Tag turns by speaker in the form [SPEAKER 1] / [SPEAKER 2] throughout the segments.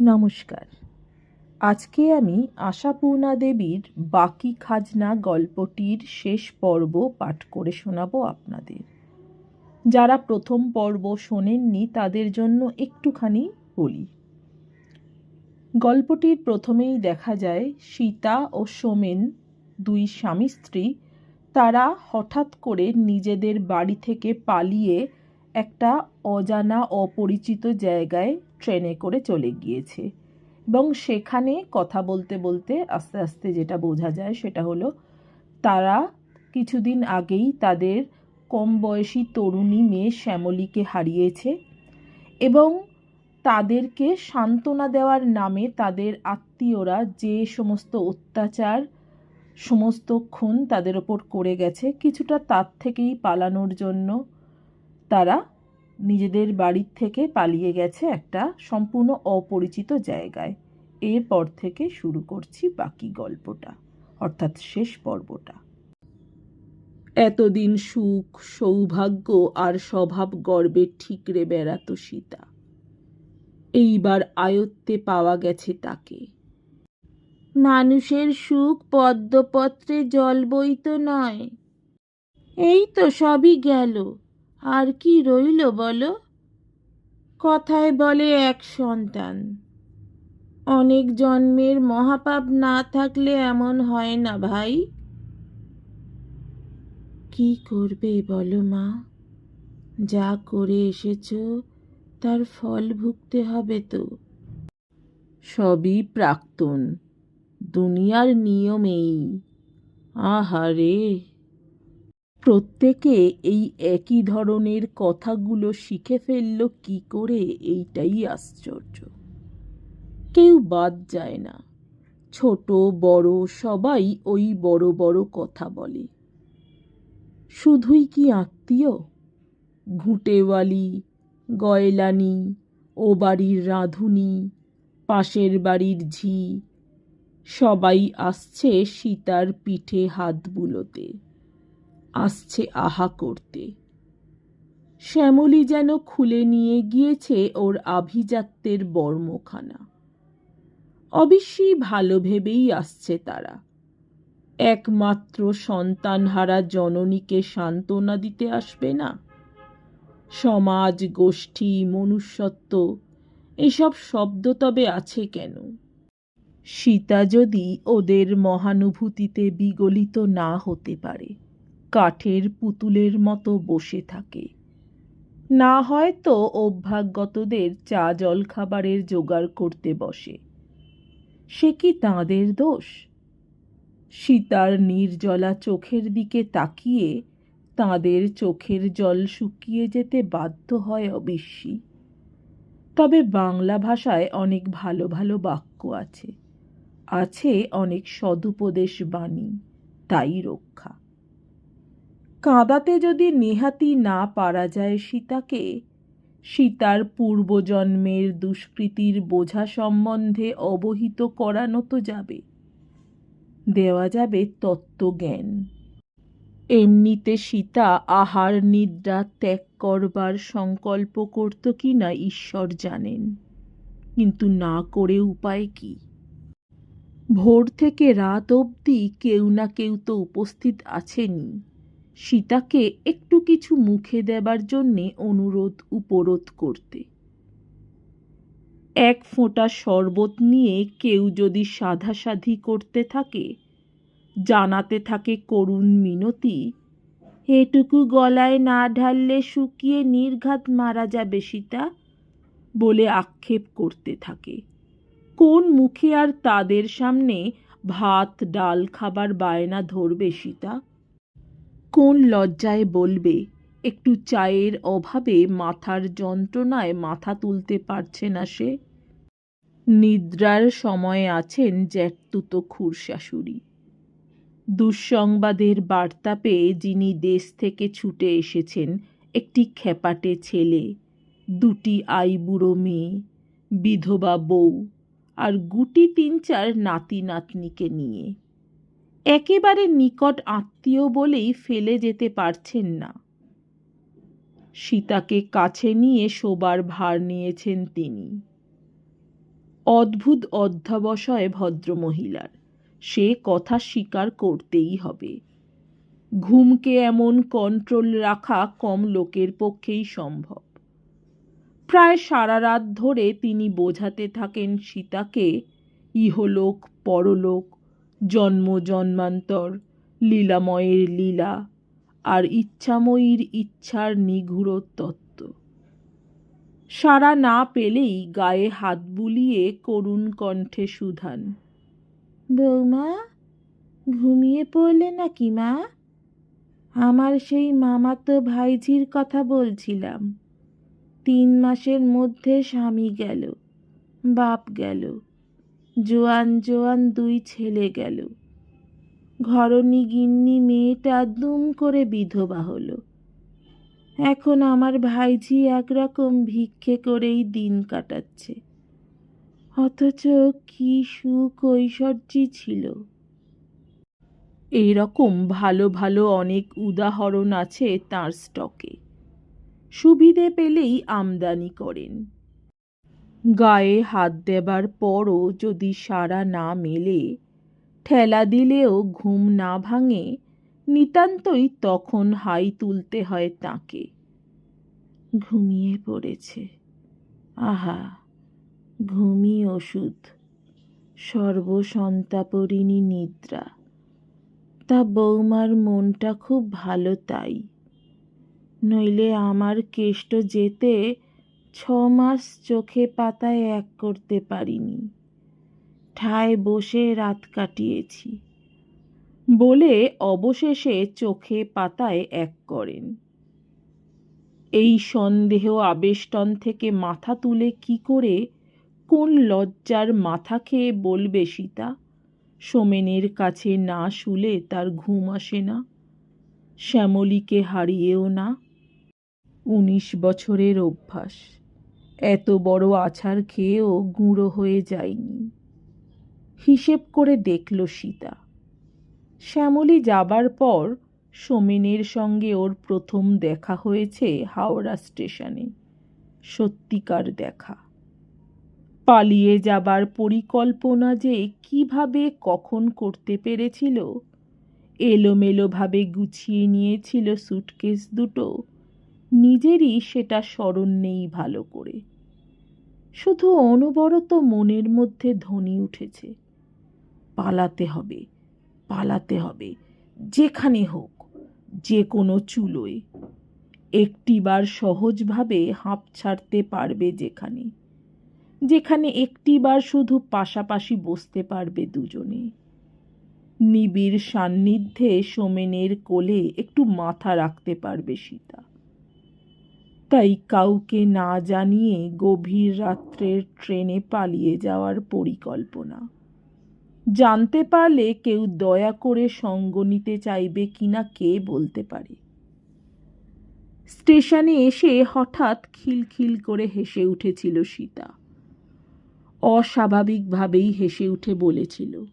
[SPEAKER 1] নমস্কার। আজকে আমি আশাপূর্ণা দেবীর বাকি খাজনা গল্পটির শেষ পর্ব পাঠ করে শোনাবো আপনাদের। যারা প্রথম পর্ব শোনেননি, তাদের জন্য একটুখানি বলি। গল্পটির প্রথমেই দেখা যায়, সীতা ও সোমেন, দুই স্বামী স্ত্রী, তারা হঠাৎ করে নিজেদের বাড়ি থেকে পালিয়ে একটা অজানা অপরিচিত জায়গায় ট্রেনে করে চলে গিয়েছে। এবং সেখানে কথা বলতে বলতে আস্তে আস্তে যেটা বোঝা যায় সেটা হলো, তারা কিছুদিন আগেই তাদের কম বয়সী তরুণী মেয়ে শ্যামলীকে হারিয়েছে এবং তাদেরকে সান্ত্বনা দেওয়ার নামে তাদের আত্মীয়রা যে সমস্ত অত্যাচার সমস্তক্ষণ তাদের ওপর করে গেছে, কিছুটা তার থেকেই পালানোর জন্য তারা নিজেদের বাড়ির থেকে পালিয়ে গেছে একটা সম্পূর্ণ অপরিচিত জায়গায়। এরপর থেকে শুরু করছি বাকি গল্পটা, অর্থাৎ শেষ পর্বটা। এতদিন সুখ, সৌভাগ্য আর স্বভাব গর্বে ঠিকরে বেড়াতো সীতা। এইবার আয়ত্তে পাওয়া গেছে তাকে। মানুষের সুখ পদ্মপত্রে জল বইত নয়। এই তো সবই গেল। আর কি রইল বলো? কথায় বলে এক সন্তান। অনেক জন্মের মহাপাপ না থাকলে এমন হয় না ভাই। কি করবে বলো মা? যা করে এসেছ, তার ফল ভুগতে হবে তো। সবই প্রাক্তন, দুনিয়ার নিয়মেই আহারে! প্রত্যেকে এই একই ধরনের কথাগুলো শিখে ফেলল কি করে? এইটাই আশ্চর্য। কেউ বাদ যায় না। ছোট, বড় সবাই ওই বড় বড় কথা বলে। শুধুই কি আত্মীয়? ঘুঁটেওয়ালি, গয়লানি, ও বাড়ির রাঁধুনি, পাশের বাড়ির ঝি, সবাই আসছে সীতার পিঠে হাত বুলোতে। আসছে আহা করতে। শ্যামলী যেন খুলে নিয়ে গিয়েছে ওর আভিজাত্যের বর্মখানা। অবশ্যই ভালো ভেবেই আসছে তারা। একমাত্র সন্তানহারা জননীকে সান্ত্বনা দিতে আসবে না? সমাজ, গোষ্ঠী, মনুষ্যত্ব, এসব শব্দ তবে আছে কেন? সীতা যদি ওদের মহানুভূতিতে বিগলিত না হতে পারে কাঠের পুতুলের মতো বসে থাকে। না হয়তো অভ্যাগতদের চা জল খাবারের জোগাড় করতে বসে। সে কি তাঁদের দোষ? সীতার নির্জলা চোখের দিকে তাকিয়ে তাঁদের চোখের জল শুকিয়ে যেতে বাধ্য হয় অবশ্যই তবে বাংলা ভাষায় অনেক ভালো ভালো বাক্য আছে। আছে অনেক সদুপদেশ বাণী, তাই রক্ষা। কাঁদাতে যদি নেহাতি না পারা যায় সীতাকে, সীতার পূর্বজন্মের দুষ্কৃতির বোঝা সম্বন্ধে অবহিত করানো তো যাবে। দেওয়া যাবে তত্ত্বজ্ঞান। এমনিতে সীতা আহার নিদ্রা ত্যাগ করবার সংকল্প করত কি না ঈশ্বর জানেন। কিন্তু না করে উপায় কি? ভোর থেকে রাত অবধি কেউ না কেউ তো উপস্থিত আছেনি সীতাকে একটু কিছু মুখে দেবার জন্যে অনুরোধ উপরোধ করতে। এক ফোঁটা শরবত নিয়ে কেউ যদি সাধাসাধি করতে থাকে, জানাতে থাকে করুণ মিনতি, এটুকু গলায় না ঢাললে শুকিয়ে নির্ঘাত মারা যাবে সীতা? বলে আক্ষেপ করতে থাকে। কোন মুখে আর তাদের সামনে ভাত, ডাল, খাবার বায়না ধরবে সীতা? কোন লজ্জায় বলবে? একটু চায়ের অভাবে মাথার যন্ত্রণায় মাথা তুলতে পারছে না সে। নিদ্রার সময়ে আছেন জ্যাঠতুতো খুরশাশুড়ি। দুঃসংবাদের বার্তা পেয়ে যিনি দেশ থেকে ছুটে এসেছেন, একটি খেপাটে ছেলে, দুটি আইবুড়ো মেয়ে, বিধবা বউ, আর গুটি তিন চার নাতি নাতনিকে নিয়ে। একেবারে নিকট আত্মীয় বলেই ফেলে যেতে পারছেন না। সীতাকে কাছে নিয়ে শোবার ভার নিয়েছেন তিনি। অদ্ভুত অধ্যাবসায় ভদ্রমহিলার, সে কথা স্বীকার করতেই হবে। ঘুমকে এমন কন্ট্রোল রাখা কম লোকের পক্ষেই সম্ভব। প্রায় সারা রাত ধরে তিনি বোঝাতে থাকেন সীতাকে, ইহলোক, পরলোক জন্ম জন্মান্তর, লীলাময়ের লীলা আর ইচ্ছাময়ীর ইচ্ছার নিগূঢ় তত্ত্ব। সারা না পেলেই গায়ে হাত বুলিয়ে করুণ কণ্ঠে সুধান। বৌমা, ঘুমিয়ে পড়লে নাকি মা? আমার সেই মামাতো ভাইঝির কথা বলছিলাম। তিন মাসের মধ্যে স্বামী গেল, বাপ গেল জোয়ান জোয়ান দুই ছেলে গেল। ঘরণী গিন্নি মেয়েটা দুম করে বিধবা হলো। এখন আমার ভাইঝি একরকম ভিক্ষে করেই দিন কাটাচ্ছে। অথচ কি সুখ ঐশ্বর্যই ছিল। এইরকম ভালো ভালো অনেক উদাহরণ আছে তার স্টকে। সুবিধে পেলেই আমদানি করেন। গায়ে হাত দেবার পরও যদি সারা না মেলে, ঠেলা দিলেও ঘুম না ভাঙে, নিতান্তই তখন হাই তুলতে হয় তাকে। ঘুমিয়ে পড়েছে। আহা ঘুমি ওষুধ, সর্বসন্তাপরিণী নিদ্রা। তা বৌমার মনটা খুব ভালো তাই। নইলে আমার কেষ্ট যেতে ছ মাস চোখে পাতায় এক করতে পারিনি। ঠায় বসে রাত কাটিয়েছি। বলে অবশেষে চোখে পাতায় এক করেন। এই সন্দেহ আবেষ্টন থেকে মাথা তুলে কি করে, কোন লজ্জার মাথা খেয়ে বলবে সীতা? সোমেনের কাছে না শুলে তার ঘুম আসে না। শ্যামলীকে হারিয়েও না। উনিশ বছরের অভ্যাস। এত বড় আছাড় খেয়েও গুঁড়ো হয়ে যায়নি। হিসেব করে দেখল সীতা। শ্যামলী যাবার পর সোমেনের সঙ্গে ওর প্রথম দেখা হয়েছে হাওড়া স্টেশনে। সত্যিকার দেখা। পালিয়ে যাবার পরিকল্পনা যে কীভাবে কখন করতে পেরেছিল, এলোমেলোভাবে গুছিয়ে নিয়েছিল সুটকেস দুটো নিজেরই সেটা স্মরণ নেই ভালো করে। শুধু অনবরত মনের মধ্যে ধ্বনি উঠেছে। পালাতে হবে পালাতে হবে, যেখানে হোক, যে কোনো চুলোয়। একটিবার সহজভাবে হাঁপ ছাড়তে পারবে যেখানে। যেখানে একটিবার শুধু পাশাপাশি বসতে পারবে দুজনে। নিবিড় সান্নিধ্যে সোমেনের কোলে একটু মাথা রাখতে পারবে সীতা। তাই কাউকে না জানিয়ে গভীর রাত্রের ট্রেনে পালিয়ে যাওয়ার পরিকল্পনা। জানতে পারলে কেউ দয়া করে সঙ্গ নিতে চাইবে কিনা কে বলতে পারে। স্টেশনে এসে হঠাৎ খিলখিল করে হেসে উঠেছিল সীতা। অস্বাভাবিকভাবেই হেসে উঠে বলেছিল,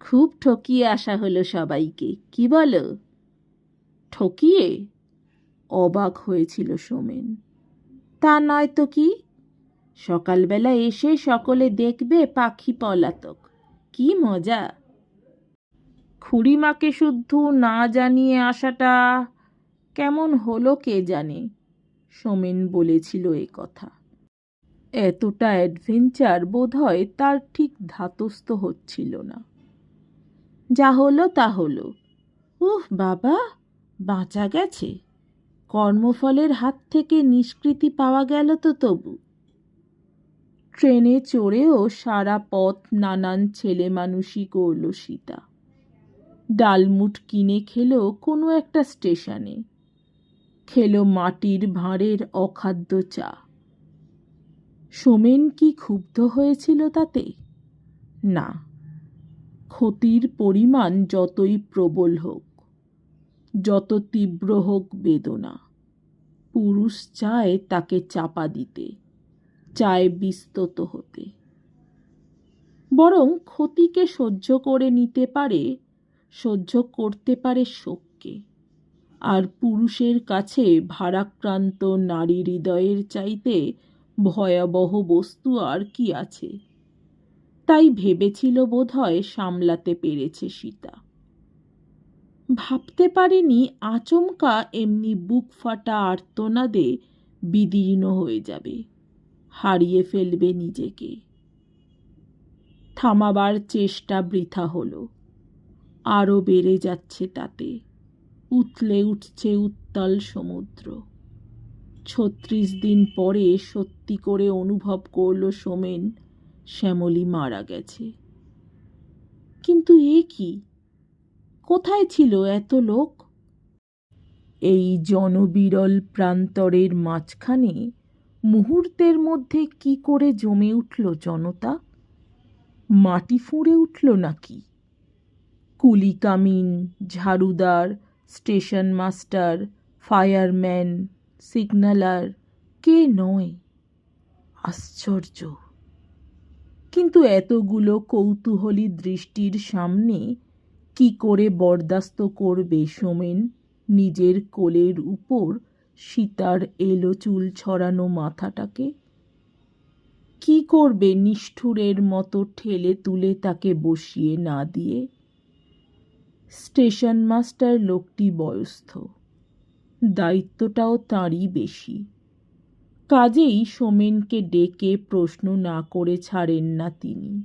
[SPEAKER 1] খুব ঠকিয়ে আসা হলো সবাইকে, কি বলো? ঠকিয়ে? অবাক হয়েছিল সোমেন। তা নয় তো কি? সকালবেলা এসে সকলে দেখবে পাখি পলাতক। কি মজা! খুড়িমাকে শুদ্ধ না জানিয়ে আসাটা কেমন হলো কে জানে? সোমেন বলেছিল এ কথা। এতটা অ্যাডভেঞ্চার বোধহয় তার ঠিক ধাতস্থ হচ্ছিল না। যা হলো তা হলো। উহ, বাবা, বাঁচা গেছে। কর্মফলের হাত থেকে নিষ্কৃতি পাওয়া গেল তো তবু। ট্রেনে চড়েও সারা পথ নানান ছেলে মানুষই করল সীতা। ডালমুট কিনে খেলো কোনো একটা স্টেশনে। খেলো মাটির ভাঁড়ের অখাদ্য চা। সোমেন কি ক্ষুব্ধ হয়েছিল তাতে? না। ক্ষতির পরিমাণ যতই প্রবল হোক। যত তীব্র হোক বেদনা। পুরুষ চায় তাকে চাপা দিতে, চায় বিস্তত হতে। বরং ক্ষতিকে সহ্য করে নিতে পারে, সহ্য করতে পারে শোককে। আর পুরুষের কাছে ভারাক্রান্ত নারী হৃদয়ের চাইতে ভয়াবহ বস্তু আর কি আছে? তাই ভেবেছিল বোধহয় সামলাতে পেরেছে সীতা। ভাবতে পারেনি আচমকা এমনি বুক ফাটা আর্তনাদে বিদীর্ণ হয়ে যাবে। হারিয়ে ফেলবে নিজেকে। থামাবার চেষ্টা বৃথা হলো। আরও বেড়ে যাচ্ছে তাতে। উতলে উঠছে উত্তাল সমুদ্র। ছত্রিশ দিন পরে সত্যি করে অনুভব করল সোমেন, শ্যামলী মারা গেছে। কিন্তু এ কি? কোথায় ছিল এত লোক? এই জনবিরল প্রান্তরের মাঝখানে মুহূর্তের মধ্যে কি করে জমে উঠল জনতা? মাটি ফুঁড়ে উঠল নাকি? কুলিকামিন, ঝাড়ুদার, স্টেশন মাস্টার, ফায়ারম্যান সিগন্যালার কে নয়? আশ্চর্য। কিন্তু এতগুলো কৌতূহলী দৃষ্টির সামনে কি করে বরদাস্ত করবে সোমেন? নিজের কোলের উপর সীতার এলো চুল ছড়ানো মাথাটাকে। কি করবে নিষ্ঠুরের মতো ঠেলে তুলে তাকে বসিয়ে না দিয়ে? স্টেশন মাস্টার লোকটি বয়স্থ। দায়িত্বটাও তাঁরই বেশি। কাজেই সোমেনকে ডেকে প্রশ্ন না করে ছাড়েন না তিনি।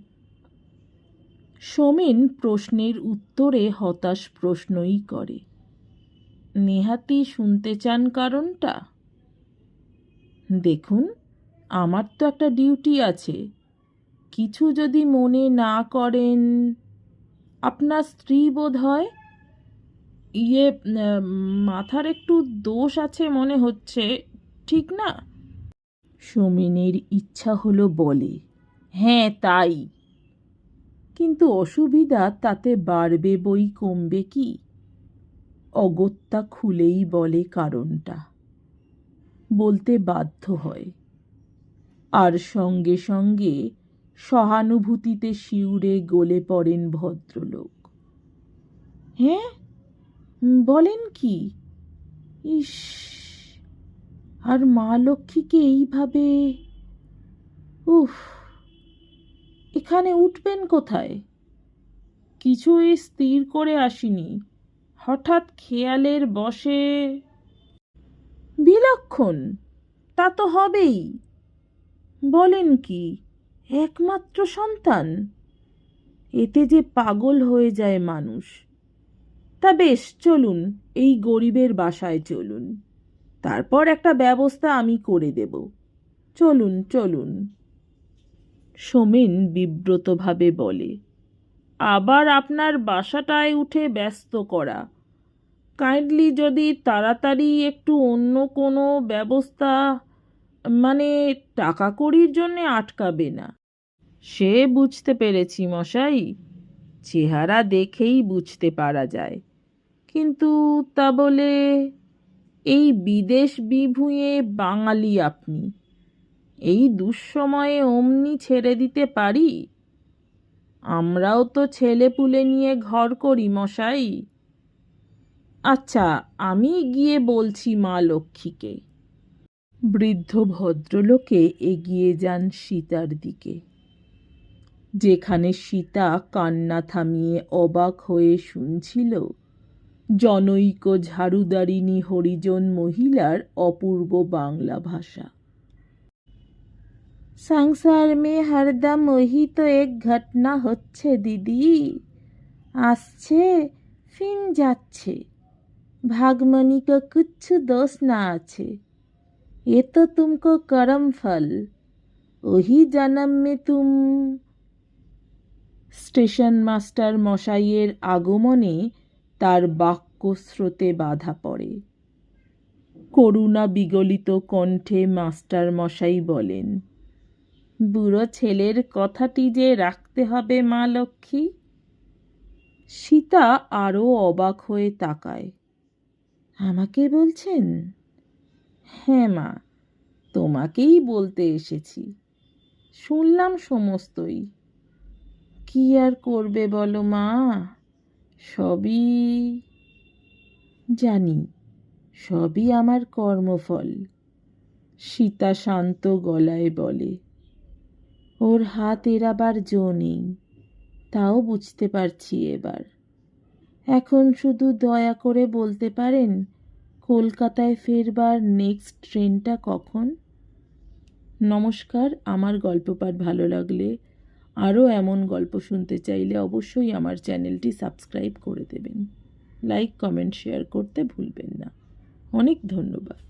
[SPEAKER 1] সোমেন প্রশ্নের উত্তরে হতাশ প্রশ্নই করে। নেহাতি শুনতে চান কারণটা? দেখুন, আমার তো একটা ডিউটি আছে। কিছু যদি মনে না করেন, আপনার স্ত্রী বোধ হয়? ইয়ে মাথার একটু দোষ আছে মনে হচ্ছে, ঠিক না? সোমেনের ইচ্ছা হলো বলে হ্যাঁ তাই। কিন্তু অসুবিধা তাতে বাড়বে বই কমবে কি? অগত্যা খুলেই বলে কারণটা। বলতে বাধ্য হয়। আর সঙ্গে সঙ্গে সহানুভূতিতে শিউরে গলে পড়েন ভদ্রলোক। হ্যাঁ? বলেন কি? ইস, আর মা লক্ষ্মীকে এইভাবে, উফ। এখানে উঠবেন কোথায়? কিছুই স্থির করে আসিনি। হঠাৎ খেয়ালের বসে বিলক্ষণ, তা তো হবেই। বলেন কি, একমাত্র সন্তান? এতে যে পাগল হয়ে যায় মানুষ। তা বেশ, চলুন, এই গরিবের বাসায় চলুন। তারপর একটা ব্যবস্থা আমি করে দেব। চলুন চলুন। সোমেন বিব্রতভাবে বলে, আবার আপনার বাসাটায় উঠে ব্যস্ত করা। কাইন্ডলি যদি তাড়াতাড়ি একটু অন্য কোনো ব্যবস্থা মানে টাকা কড়ির জন্যে আটকাবে না। সে বুঝতে পেরেছি মশাই, চেহারা দেখেই বুঝতে পারা যায়। কিন্তু তা বলে, এই বিদেশ বিভুঁয়ে বাঙালি আপনি এই দুঃসময়ে অমনি ছেড়ে দিতে পারি? আমরাও তো ছেলে পুলে নিয়ে ঘর করি, মশাই। আচ্ছা আমি গিয়ে বলছি মা লক্ষ্মীকে। বৃদ্ধ ভদ্রলোকে এগিয়ে যান সীতার দিকে। যেখানে সীতা কান্না থামিয়ে অবাক হয়ে শুনছিল, জনৈক ঝাড়ুদারিণী হরিজন মহিলার অপূর্ব বাংলা ভাষা। সংসার মে হরদম ওহি তো এক ঘটনা হচ্ছে দিদি আসছে ফিন যাচ্ছে ভাগমণি को कुछ दोष ना আছে ये तो तुमको करम फल वही जन्म में तुम স্টেশন মাস্টার মশাইয়ের আগমনে তার বাক্য স্রোতে বাধা পড়ে করুণা বিগলিত কণ্ঠে মাস্টার মশাই বলেন বুড়ো ছেলের কথাটি যে রাখতে হবে মা লক্ষ্মী? সীতা আরও অবাক হয়ে তাকায়। আমাকে বলছেন? হ্যাঁ মা, তোমাকেই বলতে এসেছি। শুনলাম সমস্তই। কি আর করবে বলো মা? সবই জানি, সবই আমার কর্মফল। সীতা শান্ত গলায় বলে ওর হাত এড়াবার জো নেই, তাও বুঝতে পারছি এবার। এখন শুধু দয়া করে বলতে পারেন, কলকাতায় ফেরবার নেক্সট ট্রেনটা কখন? নমস্কার, আমার গল্প পাঠ ভালো লাগলে আরও এমন গল্প শুনতে চাইলে অবশ্যই আমার চ্যানেলটি সাবস্ক্রাইব করে দেবেন। লাইক, কমেন্ট, শেয়ার করতে ভুলবেন না। অনেক ধন্যবাদ।